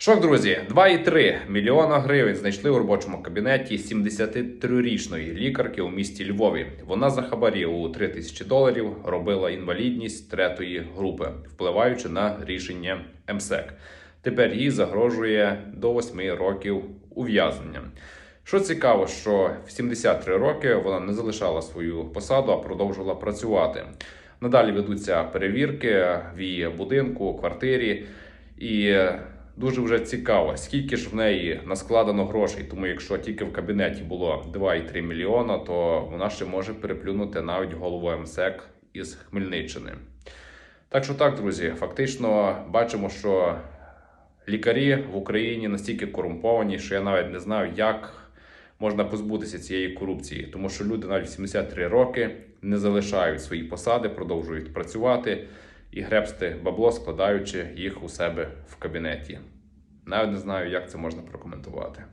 Шок, друзі, 2,3 мільйона гривень знайшли у робочому кабінеті 73-річної лікарки у місті Львові. Вона за хабарі у 3 тисячі доларів робила інвалідність третої групи, впливаючи на рішення МСЕК. Тепер їй загрожує до 8 років ув'язнення. Що цікаво, що в 73 роки вона не залишала свою посаду, а продовжувала працювати. Надалі ведуться перевірки в її будинку, квартирі, і дуже вже цікаво, скільки ж в неї наскладено грошей. Тому якщо тільки в кабінеті було 2,3 мільйона, то вона ще може переплюнути навіть голову МСЕК із Хмельниччини. Так що так, друзі, фактично бачимо, що лікарі в Україні настільки корумповані, що я навіть не знаю, як можна позбутися цієї корупції, тому що люди навіть в 73 роки не залишають свої посади, продовжують працювати і гребсти бабло, складаючи їх у себе в кабінеті. Навіть не знаю, як це можна прокоментувати.